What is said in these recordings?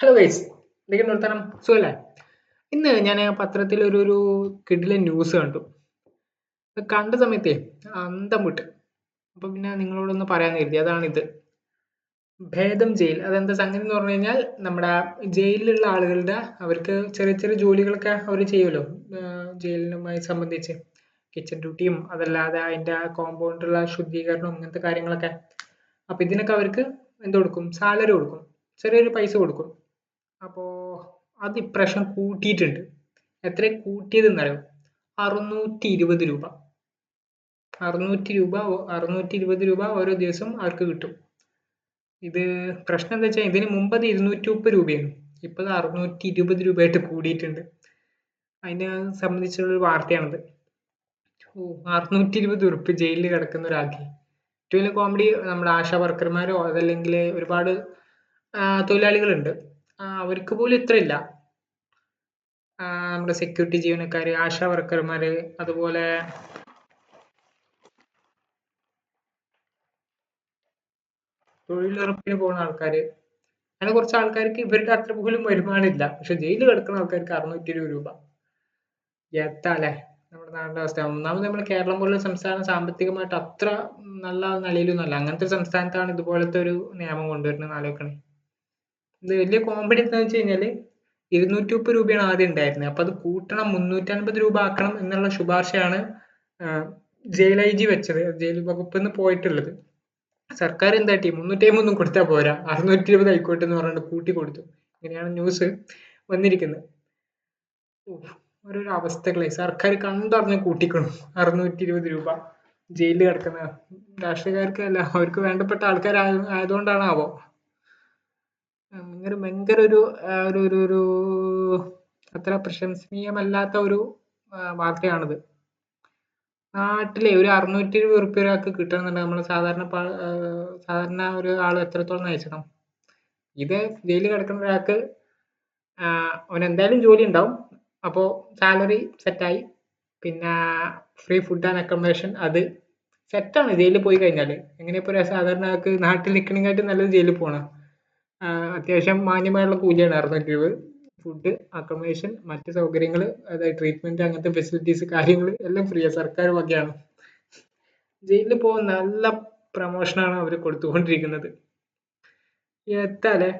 Hello guys എന്തൊക്കെയുണ്ട് വർത്തമാനം സുഖല്ലേ? ഇന്ന് ഞാൻ പത്രത്തിൽ ഒരു ഒരു കിഡിലെ ന്യൂസ് കണ്ടു. കണ്ട സമയത്തേ അന്തം വിട്ട്. അപ്പം പിന്നെ നിങ്ങളോടൊന്ന് പറയാൻ കരുതി അതാണിത്. ഭേദം ജയിൽ അതെന്താ സംഗതി എന്ന് പറഞ്ഞു കഴിഞ്ഞാൽ നമ്മുടെ ജയിലിലുള്ള ആളുകളുടെ അവർക്ക് ചെറിയ ചെറിയ ജോലികളൊക്കെ അവർ ചെയ്യുമല്ലോ. ജയിലിനുമായി സംബന്ധിച്ച് കിച്ചൺ ഡ്യൂട്ടിയും അതല്ലാതെ അതിന്റെ കോമ്പൗണ്ടുള്ള ശുദ്ധീകരണം അങ്ങനത്തെ കാര്യങ്ങളൊക്കെ. അപ്പം ഇതിനൊക്കെ അവർക്ക് എന്ത് കൊടുക്കും? സാലറി കൊടുക്കും. ചെറിയൊരു പൈസ കൊടുക്കും. അപ്പോൾ അത് ഇപ്രാവശ്യം കൂട്ടിയിട്ടുണ്ട്. എത്ര കൂട്ടിയതെന്നറിയോ? അറുന്നൂറ്റി ഇരുപത് രൂപ. അറുന്നൂറ്റി രൂപ അറുന്നൂറ്റി ഇരുപത് രൂപ ഓരോ ദിവസം അവർക്ക് കിട്ടും. ഇത് പ്രശ്നം എന്താ വെച്ചാൽ ഇതിന് മുമ്പ് അത് ഇരുന്നൂറ്റി മുപ്പത് രൂപയാണ് ഇപ്പോൾ അത് അറുന്നൂറ്റി ഇരുപത് രൂപയായിട്ട് കൂടിയിട്ടുണ്ട്. അതിനെ സംബന്ധിച്ചുള്ളൊരു വാർത്തയാണിത്. ഓ അറുന്നൂറ്റി ഇരുപത് ഉറുപ്പ് ജയിലിൽ കിടക്കുന്ന ഒരാൾക്ക്. ഏറ്റവും വലിയ കോമഡി നമ്മുടെ ആശാ വർക്കർമാരോ അതല്ലെങ്കിൽ ഒരുപാട് തൊഴിലാളികളുണ്ട്. അവർക്ക് പോലും ഇത്ര ഇല്ല നമ്മുടെ സെക്യൂരിറ്റി ജീവനക്കാർ ആശാ വർക്കർമാർ അതുപോലെ തൊഴിലുറപ്പിന് പോകുന്ന ആൾക്കാർ അങ്ങനെ കുറച്ച് ആൾക്കാർക്ക് ഇവരുടെ അത്ര പോലും വരുമാനമില്ല. പക്ഷെ ജയിലിൽ കിടക്കുന്ന ആൾക്കാർക്ക് അറുന്നൂറ്റി ഇരുപത് രൂപ എത്താല്ലേ നമ്മുടെ നാടിന്റെ അവസ്ഥ. ഒന്നാമത് നമ്മൾ കേരളം പോലുള്ള സംസ്ഥാനം സാമ്പത്തികമായിട്ട് അത്ര നല്ല നിലയിലൊന്നുമല്ല. അങ്ങനത്തെ സംസ്ഥാനത്താണ് ഇതുപോലത്തെ ഒരു നിയമം കൊണ്ടുവരുന്നത് ആലോചിക്കണേ. ഇത് വലിയ കോമഡി എന്താണെന്ന് വെച്ച് കഴിഞ്ഞാൽ ഇരുന്നൂറ്റി മുപ്പത് രൂപയാണ് ആദ്യം ഉണ്ടായിരുന്നത്. അപ്പോൾ അത് കൂട്ടണം മുന്നൂറ്റി മുന്നൂറ്റൻപത് രൂപ ആക്കണം എന്നുള്ള ശുപാർശയാണ് ജയിൽ ഐ ജി വെച്ചത്. ജയിൽ വകുപ്പിൽ നിന്ന് പോയിട്ടുള്ളത്. സർക്കാർ എന്താട്ടി മുന്നൂറ്റി ഒന്നും കൊടുത്താൽ പോരാ. അറുന്നൂറ്റി ഇരുപത് ആയിക്കോട്ടെ എന്ന് പറഞ്ഞിട്ട് കൂട്ടി കൊടുത്തു. ഇങ്ങനെയാണ് ന്യൂസ് വന്നിരിക്കുന്നത്. ഓരോരോ അവസ്ഥകളെ. സർക്കാർ കണ്ടറിഞ്ഞ് കൂട്ടിക്കണം. അറുന്നൂറ്റി ഇരുപത് രൂപ. ജയിലിൽ കിടക്കുന്ന രാഷ്ട്രീയക്കാർക്ക് അല്ല അവർക്ക് വേണ്ടപ്പെട്ട ആൾക്കാർ ആയതുകൊണ്ടാണാവോ? ഭയങ്കര ഭയങ്കര ഒരു ഒരു ഒരു ഒരു അത്ര പ്രശംസനീയമല്ലാത്ത ഒരു വാർത്തയാണത്. നാട്ടിലെ ഒരു അറുന്നൂറ്റി ഇരുപത് ഉറുപ്പ്യ ഒരാൾക്ക് കിട്ടണമെന്നുണ്ടെങ്കിൽ നമ്മൾ സാധാരണ സാധാരണ ഒരു ആൾ എത്രത്തോളം നയിച്ചണം? ഇത് ജയിലിൽ കിടക്കുന്ന ഒരാൾക്ക് എന്തായാലും ജോലി ഉണ്ടാവും അപ്പോൾ സാലറി സെറ്റായി. പിന്നെ ഫ്രീ ഫുഡ് ആൻഡ് അക്കോമഡേഷൻ അത് സെറ്റാണ്. ജയിലിൽ പോയി കഴിഞ്ഞാൽ എങ്ങനെ ഇപ്പോൾ സാധാരണ ആൾക്ക് നാട്ടിൽ നിൽക്കണമെങ്കിൽ നല്ലത് ജയിലിൽ പോകണം അത്യാവശ്യം മാന്യമായുള്ള കൂലിയാണ് അറുന്നൂറ്റി രൂപ ഫുഡ് അക്കോമഡേഷൻ മറ്റ് സൗകര്യങ്ങൾ അതായത് ട്രീറ്റ്മെന്റ് അങ്ങനത്തെ ഫെസിലിറ്റീസ് കാര്യങ്ങൾ എല്ലാം ഫ്രീയാണ് സർക്കാർ വകയാണ്. ജയിലിൽ പോകാൻ നല്ല പ്രമോഷനാണ് അവർ കൊടുത്തുകൊണ്ടിരിക്കുന്നത്. എത്താലേ?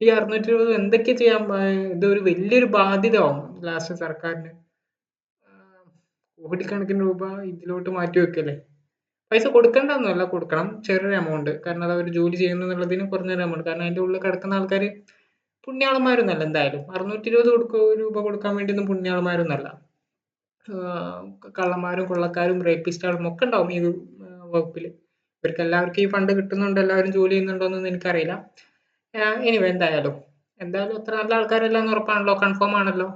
ഈ അറുന്നൂറ്റി ഇരുപത് എന്തൊക്കെ ചെയ്യാൻ ഇതൊരു വലിയൊരു ബാധ്യത ആവും ലാസ്റ്റ് സർക്കാരിന്. കോടിക്കണക്കിന് രൂപ ഇതിലോട്ട് മാറ്റി വെക്കല്ലേ പൈസ കൊടുക്കേണ്ടതൊന്നുമല്ല കൊടുക്കണം. ചെറിയൊരു എമൗണ്ട് കാരണം അത് അവർ ജോലി ചെയ്യുന്നു എന്നുള്ളതിന് കുറഞ്ഞൊരു എമൗണ്ട് കാരണം അതിന്റെ ഉള്ളിൽ കിടക്കുന്ന ആൾക്കാർ പുണ്യാളന്മാരൊന്നല്ല എന്തായാലും. അറുന്നൂറ്റി ഇരുപത് കൊടുക്ക രൂപ കൊടുക്കാൻ വേണ്ടിയൊന്നും പുണ്യാളന്മാരൊന്നല്ല. കള്ളന്മാരും കൊള്ളക്കാരും റേപ്പിസ്റ്റുകളും ഒക്കെ ഉണ്ടാവും ഈ വകുപ്പിൽ ഇവർക്ക് എല്ലാവർക്കും ഈ ഫണ്ട് കിട്ടുന്നുണ്ട് എല്ലാവരും ജോലി ചെയ്യുന്നുണ്ടോ എന്നൊന്നും എനിക്കറിയില്ല എനിവേ എന്തായാലും. എന്തായാലും അത്ര നല്ല ആൾക്കാരെല്ലാം ഉറപ്പാണല്ലോ. കൺഫേം ആണല്ലോ.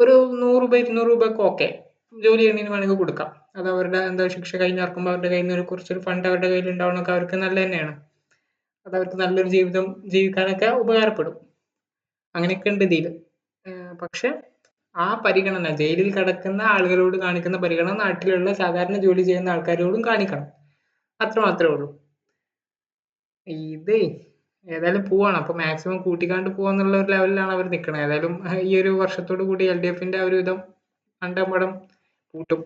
ഒരു നൂറ് രൂപ ഇരുന്നൂറ് രൂപ ഒക്കെ ഓക്കെ. ജോലി ചെയ്യുന്നതിന് വേണമെങ്കിൽ കൊടുക്കാം. അത് അവരുടെ എന്താ ശിക്ഷ കഴിഞ്ഞിറക്കുമ്പോൾ അവരുടെ കയ്യിൽ നിന്ന് കുറച്ചൊരു ഫണ്ട് അവരുടെ കയ്യിൽ ഉണ്ടാവണമൊക്കെ അവർക്ക് നല്ല തന്നെയാണ്. അത് അവർക്ക് നല്ലൊരു ജീവിതം ജീവിക്കാനൊക്കെ ഉപകാരപ്പെടും. അങ്ങനെയൊക്കെ ഉണ്ട് ഇതിൽ പക്ഷെ ആ പരിഗണന ജയിലിൽ കിടക്കുന്ന ആളുകളോട് കാണിക്കുന്ന പരിഗണന നാട്ടിലുള്ള സാധാരണ ജോലി ചെയ്യുന്ന ആൾക്കാരോടും കാണിക്കണം. അത്ര മാത്രമേ ഉള്ളൂ. ഇത് ഏതായാലും പോവാണ്. അപ്പൊ മാക്സിമം കൂട്ടിക്കാണ്ട് പോവാന്നുള്ള ഒരു ലെവലിലാണ് അവർ നിൽക്കുന്നത് ഏതായാലും ഈ ഒരു വർഷത്തോടു കൂടി എൽ ഡി എഫിന്റെ ഒരു വിധം അണ്ടമ്പടം പൂട്ടും.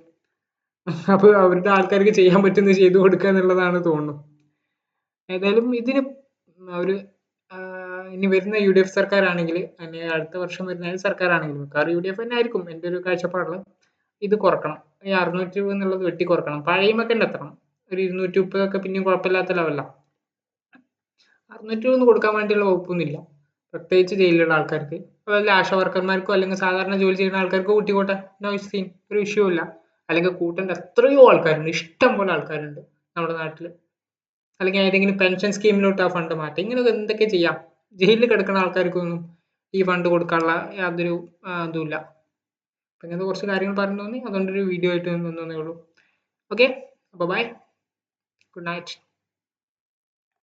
അപ്പൊ അവരുടെ ആൾക്കാർക്ക് ചെയ്യാൻ പറ്റുന്നത് ചെയ്തു കൊടുക്കുക എന്നുള്ളതാണ് തോന്നുന്നു ഏതായാലും ഇതിന് ഒരു ഇനി വരുന്ന യു ഡി എഫ് സർക്കാരാണെങ്കിൽ അല്ലെങ്കിൽ അടുത്ത വർഷം വരുന്ന സർക്കാരാണെങ്കിലും മിക്കവാറും യു ഡി എഫ് തന്നെ ആയിരിക്കും എന്റെ ഒരു കാഴ്ചപ്പാടിൽ ഇത് കുറക്കണം. ഈ അറുന്നൂറ്റി രൂപ എന്നുള്ളത് വെട്ടി കുറക്കണം. പഴയമൊക്കെ എത്തണം ഒരു ഇരുന്നൂറ്റി മുപ്പതൊക്കെ പിന്നെയും കുഴപ്പമില്ലാത്ത ലെവലാണ് അറുന്നൂറ്റി രൂപ ഒന്നും കൊടുക്കാൻ വേണ്ടിയുള്ള വകുപ്പൊന്നുമില്ല. പ്രത്യേകിച്ച് ജയിലിലുള്ള ആൾക്കാർക്ക്. അതുപോലെ ആശാ വർക്കർമാർക്കോ അല്ലെങ്കിൽ സാധാരണ ജോലി ചെയ്യുന്ന ആൾക്കാർക്കോ കൂട്ടിക്കോട്ടെ. നോ സീൻ ഒരു ഇഷ്യൂ ഇല്ല. അല്ലെങ്കിൽ കൂട്ടേണ്ട എത്രയോ ആൾക്കാരുണ്ട് ഇഷ്ടം പോലെ ആൾക്കാരുണ്ട് നമ്മുടെ നാട്ടിൽ അല്ലെങ്കിൽ ഏതെങ്കിലും പെൻഷൻ സ്കീമിലോട്ട് ആ ഫണ്ട് മാറ്റാം. ഇങ്ങനെ എന്തൊക്കെ ചെയ്യാം? ജയിലിൽ കിടക്കുന്ന ആൾക്കാർക്കൊന്നും ഈ ഫണ്ട് കൊടുക്കാനുള്ള യാതൊരു ഇതുമില്ല. അപ്പം ഇങ്ങനത്തെ കുറച്ച് കാര്യങ്ങൾ പറഞ്ഞു തോന്നി. അതുകൊണ്ടൊരു വീഡിയോ ആയിട്ട് വന്നേ ഉള്ളൂ. ഓക്കെ അപ്പോൾ ബൈ ഗുഡ് നൈറ്റ്